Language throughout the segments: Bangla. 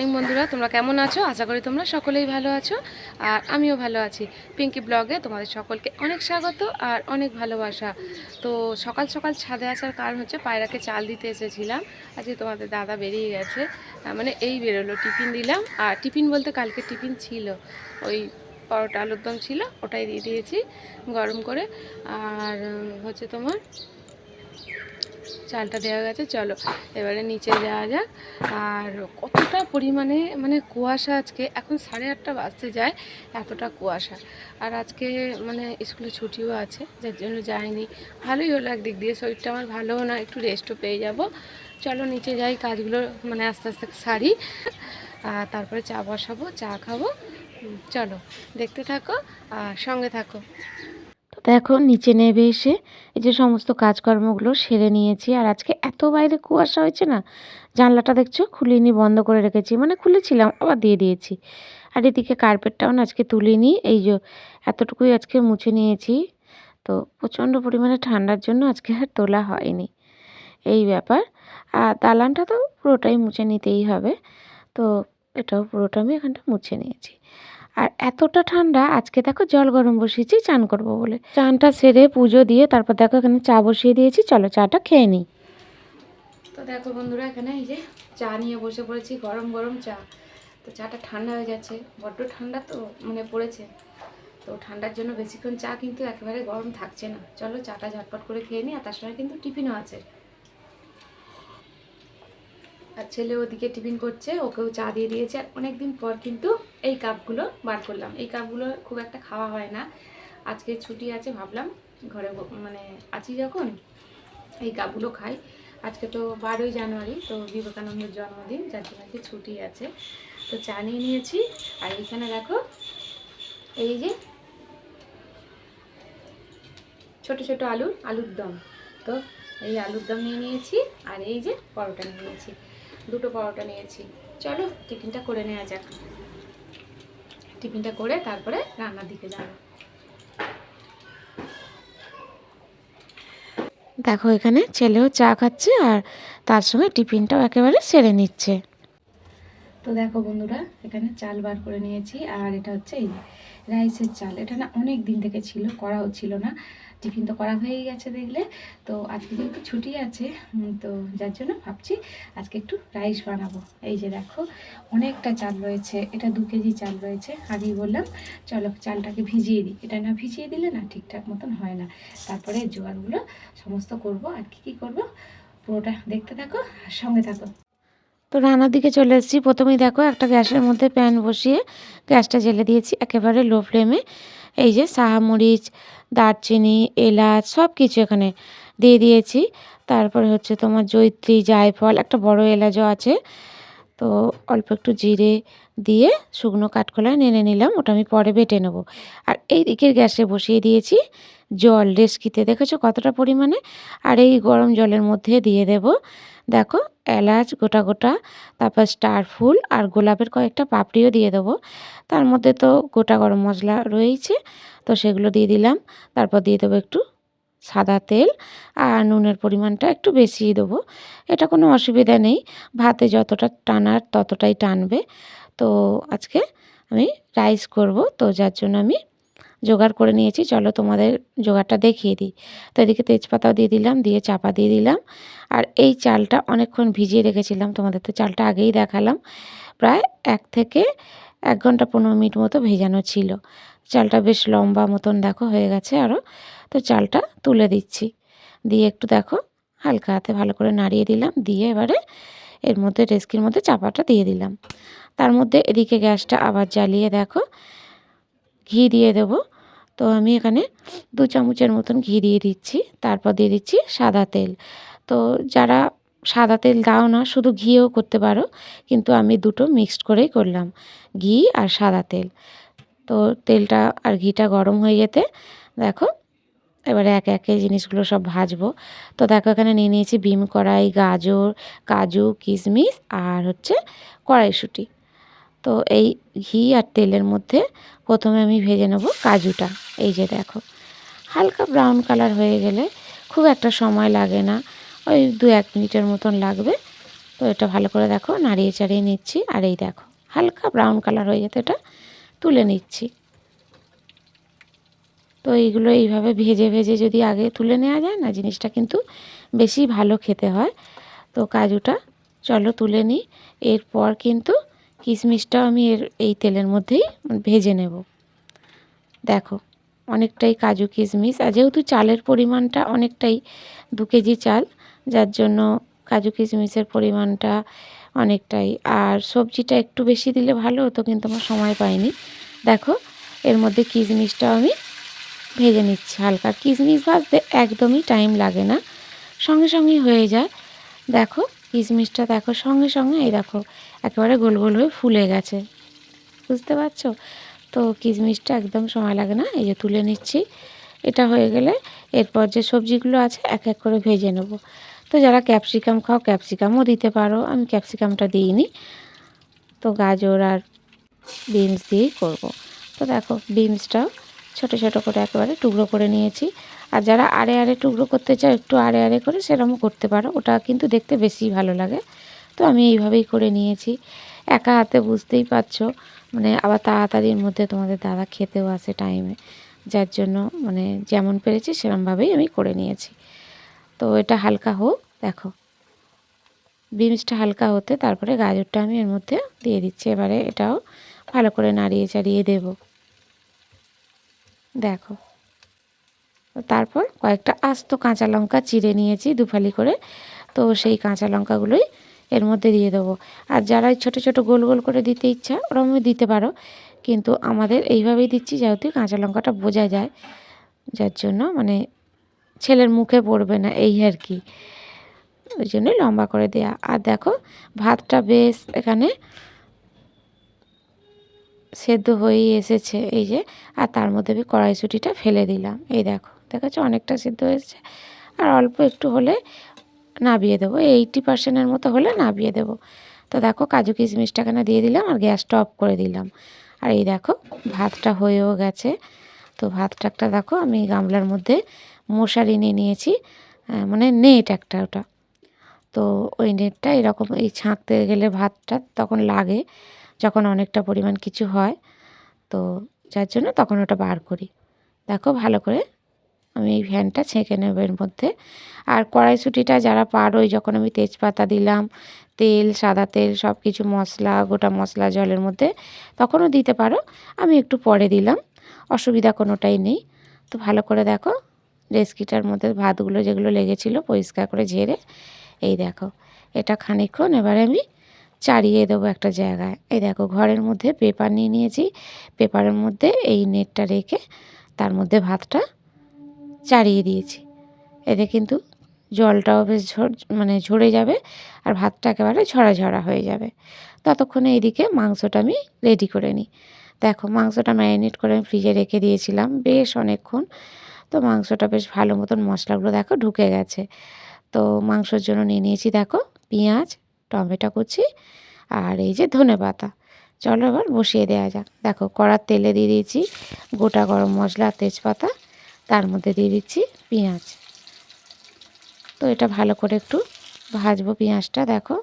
মর্নিং বন্ধুরা, তোমরা কেমন আছো? আশা করি তোমরা সকলেই ভালো আছো, আর আমিও ভালো আছি। পিঙ্কি ব্লগে তোমাদের সকলকে অনেক স্বাগত আর অনেক ভালোবাসা। তো সকাল সকাল ছাদে আসার কারণ হচ্ছে পায়রাকে চাল দিতে এসেছিলাম। আজকে তোমাদের দাদা বেরিয়ে গেছে। মানে এই বেরোলো, টিফিন দিলাম। আর টিফিন বলতে কালকে টিফিন ছিল। ওই পরোটা আলুর দম ছিল, ওটাই দিয়ে দিয়েছি গরম করে। আর হচ্ছে তোমার চালটা দেওয়া গেছে, চলো। এবারে নিচে যাওয়া যাক। আর কতটা পরিমাণে মানে কুয়াশা আজকে? এখন সাড়ে আটটা বাজতে যায়, এতটা কুয়াশা। আর আজকে মানে স্কুলে ছুটিও আছে, যার জন্য যাইনি। ভালোই হলো একদিক দিয়ে, শরীরটা আমার ভালোও না, একটু রেস্টও পেয়ে যাব। চলো নিচে যাই, কাজগুলো মানে আস্তে আস্তে সারি। আর তারপরে চা বসাবো, চা খাব। চলো, দেখতে থাকো, আর সঙ্গে থাকো। দেখো, নিচে নেমে এসে এই যে সমস্ত কাজকর্মগুলো সেরে নিয়েছি। আর আজকে এত বাইরে কুয়াশা হয়েছে না, জানলাটা দেখছ? খুলিনি, বন্ধ করে রেখেছি। মানে খুলেছিলাম, আবার দিয়ে দিয়েছি। আর এদিকে কার্পেটটাও না আজকে তুলিনি। এই যে এতটুকুই আজকে মুছে নিয়েছি। তো প্রচণ্ড পরিমাণে ঠান্ডার জন্য আজকে আর তোলা হয়নি। এই ব্যাপার। আর দালানটা তো পুরোটাই মুছে নিতেই হবে। তো এটাও পুরোটা আমি এখানটা মুছে নিয়েছি। আর এতটা ঠান্ডা, আজকে দেখো জল গরম বসিয়েছি, চান করব বলে। চানটা সেরে পুজো দিয়ে তারপর দেখো এখানে চা বসিয়ে দিয়েছি, চলো চাটা খেয়ে নিই। তো দেখো বন্ধুরা, এখানে এই যে চা নিয়ে বসে পড়েছি, গরম গরম চা। তো চাটা ঠান্ডা হয়ে যাচ্ছে, বড্ড ঠান্ডা তো মানে পড়েছে। তো ঠান্ডার জন্য বেশিক্ষণ চা কিন্তু একেবারে গরম থাকছে না। চলো চাটা ঝটপট করে খেয়ে নিই, আর তার সঙ্গে কিন্তু টিফিনও আছে। আর ছেলে ওদিকে টিফিন করছে, ওকেও চা দিয়ে দিয়েছে। আর অনেকদিন পর কিন্তু এই কাপগুলো বার করলাম। এই কাপগুলো খুব একটা খাওয়া হয় না। আজকে ছুটি আছে ভাবলাম, ঘরে মানে আছি যখন, এই কাপগুলো খাই। আজকে তো বারোই জানুয়ারি, তো বিবেকানন্দের জন্মদিন, যার জন্য আজকে ছুটি আছে। তো চা নিয়ে নিয়েছি। আর এইখানে দেখো, এই যে ছোট ছোট আলু, আলুর দম। তো এই আলুর দম নিয়ে নিয়েছি, আর এই যে পরোটা নিয়ে নিয়েছি। দুটো পরোটা নিয়েছি। চলো টিফিনটা করে নেওয়া যাক। টিফিনটা করে তারপরে রান্নার দিকে যাব। দেখো এখানে ছেলেও চা খাচ্ছে আর তার সঙ্গে টিফিনটাও একেবারে সেরে নিচ্ছে। তো দেখো বন্ধুরা এখানে চাল বার করে নিয়েছি আর এটা হচ্ছে এই রাইসের চাল। এটা না অনেক দিন থেকে ছিল করাও ছিল না। টিফিন তো করা হয়েই গেছে দেখলে। তো আজকে যেহেতু ছুটি আছে তো যার জন্য ভাবছি আজকে একটু রাইস বানাবো। এই যে দেখো, অনেকটা চাল রয়েছে, এটা দু কেজি চাল রয়েছে, আগেই বললাম। চলো চালটাকে ভিজিয়ে দিই। এটা না ভিজিয়ে দিলে না ঠিকঠাক মতন হয় না। তারপরে জোগাড়গুলো সমস্ত করব। আর কি কি করব? পুরোটা দেখতে থাকো, আর সঙ্গে থাকো। তো রান্নার দিকে চলে এসেছি। প্রথমেই দেখো একটা গ্যাসের মধ্যে প্যান বসিয়ে গ্যাসটা জ্বেলে দিয়েছি একেবারে লো ফ্লেমে। এই যে সাহামরিচ দারচিনি, এলাচ সব কিছু এখানে দিয়ে দিয়েছি। তারপরে হচ্ছে তোমার জৈত্রী জায়ফল, একটা বড় এলাচও আছে। তো অল্প একটু জিরে দিয়ে শুকনো কাঠখোলায় নেড়ে নিলাম, ওটা আমি পরে বেটে নেব। আর এই দিকের গ্যাসে বসিয়ে দিয়েছি জল, রেস্কিতে। দেখেছ কতটা পরিমাণে? আর এই গরম জলের মধ্যে দিয়ে দেব দেখো, এলাচ, গোটা গোটা, তারপর স্টার ফুল আর গোলাপের কয়েকটা পাপড়িও দিয়ে দেবো। তার মধ্যে তো গোটা গরম মশলা রয়েছে, তো সেগুলো দিয়ে দিলাম। তারপর দিয়ে দেবো একটু সাদা তেল আর নুনের পরিমাণটা একটু বেশিই দেবো। এটা কোনো অসুবিধা নেই, ভাতে যতটা টানার ততটাই টানবে। তো আজকে আমি রাইস করব, তো যার জন্য আমি জোগাড় করে নিয়েছি। চলো তোমাদের জোগাড়টা দেখিয়ে দিই। তো এদিকে তেজপাতাও দিয়ে দিলাম, দিয়ে চাপা দিয়ে দিলাম। আর এই চালটা অনেকক্ষণ ভিজিয়ে রেখেছিলাম। তোমাদের তো চালটা আগেই দেখালাম। প্রায় এক থেকে এক ঘণ্টা পনেরো মিনিট মতো ভেজানো ছিল। চালটা বেশ লম্বা মতন দেখো হয়ে গেছে আরও তো চালটা তুলে দিচ্ছি। দিয়ে একটু দেখো, হালকা হাতে ভালো করে নাড়িয়ে দিলাম। দিয়ে এবারে এর মধ্যে রেস্কির মধ্যে চাপাটা দিয়ে দিলাম। তার মধ্যে এদিকে গ্যাসটা আবার জ্বালিয়ে দেখো। ঘি দিয়ে দেবো। তো আমি এখানে দু চামচের মতন ঘি দিয়ে দিচ্ছি। তারপর দিয়ে দিচ্ছি সাদা তেল। তো যারা সাদা তেল দাও না, শুধু ঘিও করতে পারো, কিন্তু আমি দুটো মিক্সড করেই করলাম, ঘি আর সাদা তেল। তো তেলটা আর ঘিটা গরম হয়ে যেতে দেখো, এবারে একে একে জিনিসগুলো সব ভাজবো। তো দেখো এখানে নিয়ে নিয়েছি বিম কড়াই, গাজর, কাজু, কিশমিশ আর হচ্ছে কড়াইশুঁটি। তো এই ঘি আর তেলের মধ্যে প্রথমে আমি ভেজে নেব কাজুটা। এই যে দেখো, হালকা ব্রাউন কালার হয়ে গেলে খুব একটা সময় লাগে না, ওই দু এক মিনিটের মতন লাগবে। তো এটা ভালো করে দেখো, নাড়িয়ে চাড়িয়ে নিচ্ছি। আর এই দেখো, হালকা ব্রাউন কালার হয়ে যেতে এটা, তুলে নিচ্ছি। তো এইগুলো এইভাবে ভেজে ভেজে যদি আগে তুলে নেওয়া যায় না, জিনিসটা কিন্তু বেশি ভালো খেতে হয়। তো কাজুটা চলো তুলে নিই। এরপর কিন্তু কিশমিশটাও আমি এর, এই তেলের মধ্যেই ভেজে নেব। দেখো, অনেকটাই কাজু কিশমিশ আর যেহেতু চালের পরিমাণটা অনেকটাই দু কেজি চাল, যার জন্য কাজু কিশমিশের পরিমাণটা অনেকটাই। আর সবজিটা একটু বেশি দিলে ভালো হতো, কিন্তু আমার সময় পাইনি। দেখো, এর মধ্যে কিশমিশটাও আমি ভেজে নিচ্ছি। হালকা কিশমিশ ভাজতে একদমই টাইম লাগে না। সঙ্গে সঙ্গেই হয়ে যায়। দেখো কিশমিশটা দেখো, সঙ্গে সঙ্গে এই দেখো, একেবারে গোল গোল হয়ে ফুলে গেছে। বুঝতে পারছ? তো কিশমিশটা একদম সময় লাগে না, এই যে তুলে নিচ্ছি। এটা হয়ে গেলে এরপর যে সবজিগুলো আছে, এক এক করে ভেজে নেব। তো যারা ক্যাপসিকাম খাও, ক্যাপসিকামও দিতে পারো। আমি ক্যাপসিকামটা দিইনি। তো গাজর আর বিনস দিয়েই করব। তো দেখো বিনসটাও ছোট ছোট করে একেবারে টুকরো করে নিয়েছি। আর যারা আড়ে আড়ে টুকরো করতে চাও একটু আড়ে আড়ে করে সেরকমও করতে পারো। ওটা কিন্তু দেখতে বেশি ভালো লাগে। তো আমি এইভাবেই করে নিয়েছি। একা হাতে বুঝতেই পারছ মানে আবার তাড়াতাড়ির মধ্যে তোমাদের দাদা খেতেও আসে টাইমে যার জন্য মানে যেমন পেরেছি সেরমভাবেই আমি করে নিয়েছি। তো এটা হালকা হোক, দেখো। বিনসটা হালকা হতে তারপরে গাজরটা আমি এর মধ্যে দিয়ে দিচ্ছি। এবারে এটাও ভালো করে নাড়িয়ে চাড়িয়ে দেব। দেখো। তারপর কয়েকটা আস্ত কাঁচা লঙ্কা চিড়ে নিয়েছি দুফালি করে। তো সেই কাঁচা লঙ্কাগুলোই এর মধ্যে দিয়ে দেবো। আর যারা ছোট ছোট গোল গোল করে দিতে ইচ্ছা ওরমই দিতে পারো। কিন্তু আমাদের এইভাবেই দিচ্ছি যেহেতু কাঁচা লঙ্কাটা বোঝা যায়। যার জন্য মানে ছেলের মুখে পড়বে না, এই আর কি। ওই জন্যই লম্বা করে দেয়া। আর দেখো, ভাতটা বেশ এখানে সেদ্ধ হয়েই এসেছে। এই যে, আর তার মধ্যে আমি কড়াইশুঁটিটা ফেলে দিলাম। এই দেখো। দেখাচ্ছ অনেকটা সিদ্ধ হয়েছে। আর অল্প একটু হলে নাবিয়ে দেবো, এইটটি পার্সেন্টের মতো হলে নাবিয়ে দেবো। তো দেখো, কাজু কিশমিশটা এখানে দিয়ে দিলাম আর গ্যাসটা অফ করে দিলাম। আর এই দেখো, ভাতটা হয়েও গেছে। তো ভাতটাকটা দেখো, আমি গামলার মধ্যে মশারি নিয়ে নিয়েছি মানে নেট একটা ওটা। তো ওই নেটটা এরকম এই ছাঁকতে গেলে ভাতটা তখন লাগে, যখন অনেকটা পরিমাণ কিছু হয়। তো যার জন্য তখন ওটা বার করি। দেখো, ভালো করে আমি এই ফ্যানটা ছেঁকে নেব এর মধ্যে। আর কড়াইশুঁটিটা যারা পারোই, যখন আমি তেজপাতা দিলাম, তেল, সাদা তেল সব কিছু মশলা, গোটা মশলা জলের মধ্যে, তখনও দিতে পারো। আমি একটু পরে দিলাম, অসুবিধা কোনোটাই নেই। তো ভালো করে দেখো রেসকিটার মধ্যে ভাতগুলো যেগুলো লেগেছিলো পরিষ্কার করে ঝেড়ে, এই দেখো, এটা খানিকক্ষণ এবারে আমি চাড়িয়ে দেবো একটা জায়গায়। এই দেখো, ঘরের মধ্যে পেপার নিয়ে নিয়েছি, পেপারের মধ্যে এই নেটটা রেখে তার মধ্যে ভাতটা চাড়িয়ে দিয়েছি। এতে কিন্তু জলটাও বেশ ঝর মানে ঝরে যাবে আর ভাতটা একেবারে ঝরা ঝরা হয়ে যাবে। ততক্ষণে এইদিকে মাংসটা আমি রেডি করে নিই। দেখো, মাংসটা ম্যারিনেট করে আমি ফ্রিজে রেখে দিয়েছিলাম বেশ অনেকক্ষণ। তো মাংসটা বেশ ভালো মতন মশলাগুলো দেখো ঢুকে গেছে। তো মাংসর জন্য নিয়ে নিয়েছি দেখো পেঁয়াজ, টমেটো কুচি আর এই যে ধনে পাতা। চলো এবার বসিয়ে দেওয়া যাক। দেখো কড়ার তেলে দিয়ে দিয়েছি গোটা গরম মশলা তেজপাতা। তার মধ্যে দিয়ে দিচ্ছি পেঁয়াজ। তো এটা ভালো করে একটু ভাজবো পেঁয়াজটা, দেখো।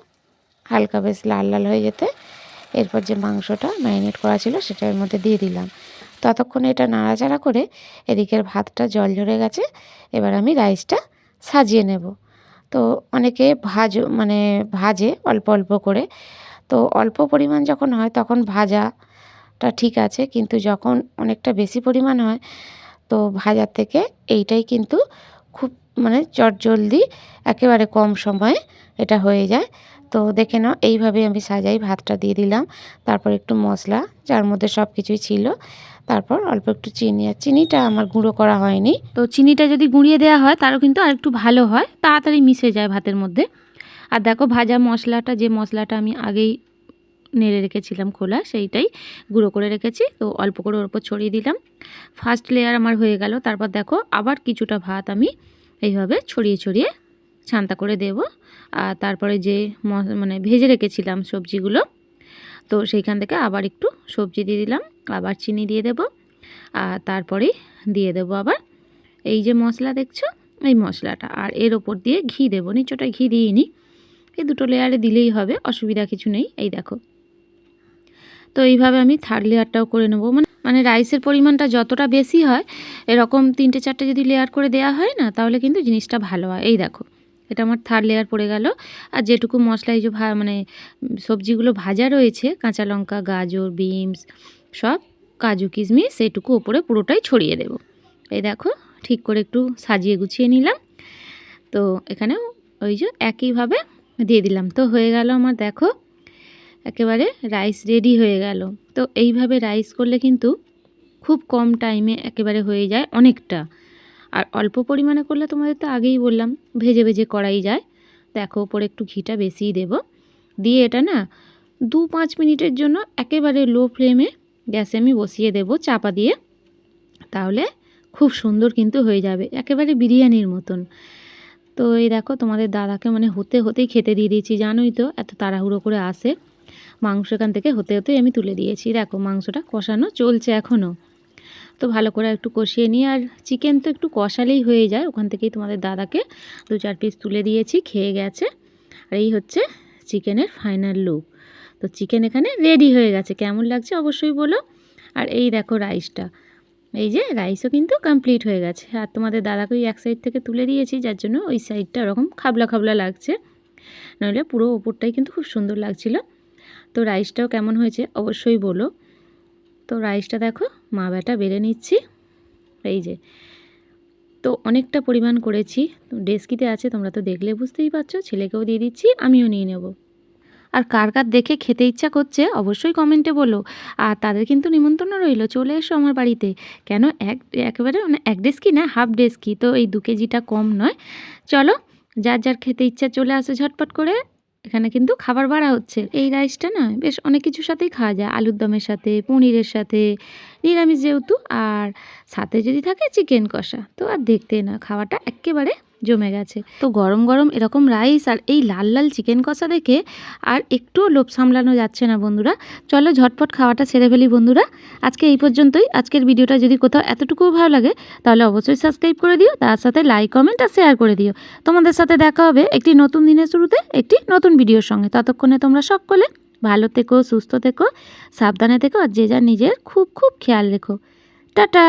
হালকা বেশ লাল লাল হয়ে যেতে এরপর যে মাংসটা ম্যারিনেট করা ছিল সেটা এর মধ্যে দিয়ে দিলাম। ততক্ষণে এটা নাড়াচাড়া করে এদিকের ভাতটা জল ঝরে গেছে, এবার আমি রাইসটা সাজিয়ে নেব। তো অনেকে ভাজ মানে ভাজে অল্প অল্প করে। তো অল্প পরিমাণ যখন হয় তখন ভাজাটা ঠিক আছে, কিন্তু যখন অনেকটা বেশি পরিমাণ হয় তো ভাজার থেকে এইটাই কিন্তু খুব মানে চটজলদি, একেবারে কম সময়ে এটা হয়ে যায়। তো দেখে নাও এইভাবে আমি সাজাই, ভাতটা দিয়ে দিলাম। তারপর একটু মশলা, যার মধ্যে সব কিছুই ছিল। তারপর অল্প একটু চিনি আর চিনিটা আমার গুঁড়ো করা হয়নি। তো চিনিটা যদি গুঁড়িয়ে দেওয়া হয়, তারও কিন্তু আর একটু ভালো হয়। তাড়াতাড়ি মিশে যায় ভাতের মধ্যে। আর দেখো ভাজা মশলাটা, যে মশলাটা আমি আগেই নেড়ে রেখেছিলাম খোলা, সেইটাই গুঁড়ো করে রেখেছি। তো অল্প করে ওর উপর ছড়িয়ে দিলাম। ফার্স্ট লেয়ার আমার হয়ে গেল। তারপর দেখো আবার কিছুটা ভাত আমি এইভাবে ছড়িয়ে ছড়িয়ে ছান্তা করে দেব। আর তারপরে যে মানে ভেজে রেখেছিলাম সবজিগুলো, তো সেইখান থেকে আবার একটু সবজি দিয়ে দিলাম, আবার চিনি দিয়ে দেব। আর তারপরেই দিয়ে দেবো আবার। এই যে মশলা দেখছ? এই মশলাটা। আর এর ওপর দিয়ে ঘি দেবো। নিচোটা ঘি দিইনি। এই দুটো লেয়ারে দিলেই হবে, অসুবিধা কিছু নেই। এই দেখো। তো এইভাবে আমি থার্ড লেয়ারটাও করে নেব। মানে মানে রাইসের পরিমাণটা যতটা বেশি হয়, এরকম তিনটে চারটে যদি লেয়ার করে দেওয়া হয় না, তাহলে কিন্তু জিনিসটা ভালো হয়। এই দেখো, এটা আমার থার্ড লেয়ার পড়ে গেল। আর যেটুকু মশলা, এই যে ভা মানে সবজিগুলো ভাজা রয়েছে, কাঁচা লঙ্কা, গাজর বিনস সব কাজু, কিশমিশ সেইটুকু ওপরে পুরোটাই ছড়িয়ে দেব। এই দেখো, ঠিক করে একটু সাজিয়ে গুছিয়ে নিলাম। তো এখানেও ওই যে একইভাবে দিয়ে দিলাম। তো হয়ে গেল আমার, দেখো একেবারে রাইস রেডি হয়ে গেল। তো এইভাবে রাইস করলে কিন্তু খুব কম টাইমে একেবারে হয়ে যায় অনেকটা। আর অল্প পরিমাণে করলে তোমাদের তো আগেই বললাম, ভেজে ভেজে করাই যায়। দেখো ওপরে একটু ঘিটা বেশিই দেব। দিয়ে এটা না দু পাঁচ মিনিটের জন্য একেবারে লো ফ্লেমে গ্যাসে আমি বসিয়ে দেব চাপা দিয়ে। তাহলে খুব সুন্দর কিন্তু হয়ে যাবে, একেবারে বিরিয়ানির মতন। তো এই দেখো তোমাদের দাদাকে মানে হতে হতেই খেতে দিয়ে দিয়েছি, জানোই তো এত তাড়াহুড়ো করে আসে। মাংস এখান থেকে হতে হতে আমি তুলে দিয়েছি। দেখো মাংসটা কষানো চলছে এখনও তো ভালো করে একটু কষিয়ে নিয়ে, আর চিকেন তো একটু কষালেই হয়ে যায়। ওখান থেকেই তোমাদের দাদাকে দু চার পিস তুলে দিয়েছি, খেয়ে গেছে। আর এই হচ্ছে চিকেনের ফাইনাল লুক তো চিকেন এখানে রেডি হয়ে গেছে। কেমন লাগছে অবশ্যই বলো। আর এই দেখো রাইসটা এই যে রাইসও কিন্তু কমপ্লিট হয়ে গেছে। আর তোমাদের দাদাকে ওই এক সাইড থেকে তুলে দিয়েছি, যার জন্য ওই সাইডটা ওরকম খাবলা খাবলা লাগছে। নইলে পুরো ওপরটাই কিন্তু খুব সুন্দর লাগছিল। তো রাইসটাও কেমন হয়েছে অবশ্যই বলো। তো রাইসটা দেখো, মা বেটা বেড়ে নিচ্ছি। এই যে, তো অনেকটা পরিমাণ করেছি। ডেস্কিতে আছে, তোমরা তো দেখলে বুঝতেই পারছ, ছেলেকেও দিয়ে দিচ্ছি, আমিও নিয়ে নেব। আর কার কার দেখে খেতে ইচ্ছা করছে, অবশ্যই কমেন্টে বলো। আর তাদের কিন্তু নিমন্ত্রণ রইল, চলে এসো আমার বাড়িতে। কেন এক, একেবারে মানে এক ডেস্কি না, হাফ ডেস্কি, তো এই দু কেজিটা কম নয়। চলো, যার যার খেতে ইচ্ছা চলে আসো ঝটপট করে। এখানে কিন্তু খাবার বাড়া হচ্ছে। এই রাইসটা না বেশ অনেক কিছুর সাথেই খাওয়া যায়। আলুর দমের সাথে, পনিরের সাথে, নিরামিষ যেহেতু, আর সাথে যদি থাকে চিকেন কষা। তো আর দেখতে না, খাওয়াটা একেবারে জমে গেছে। তো গরম গরম এরকম রাইস আর এই লাল লাল চিকেন কষা দেখে আর একটুও লোভ সামলানো যাচ্ছে না বন্ধুরা। চলো ঝটপট খাওয়াটা ছেড়ে ফেলি বন্ধুরা। আজকে এই পর্যন্তই। আজকের ভিডিওটা যদি কোথাও এতটুকুও ভালো লাগে, তাহলে অবশ্যই সাবস্ক্রাইব করে দিও। তার সাথে লাইক কমেন্ট আর শেয়ার করে দিও। তোমাদের সাথে দেখা হবে একটি নতুন দিনের শুরুতে, একটি নতুন ভিডিওর সঙ্গে। ততক্ষণে তোমরা সকলে ভালো থেকো, সুস্থ থেকো, সাবধানে থেকো আর যে যার নিজের খুব খুব খেয়াল রেখো। টাটা!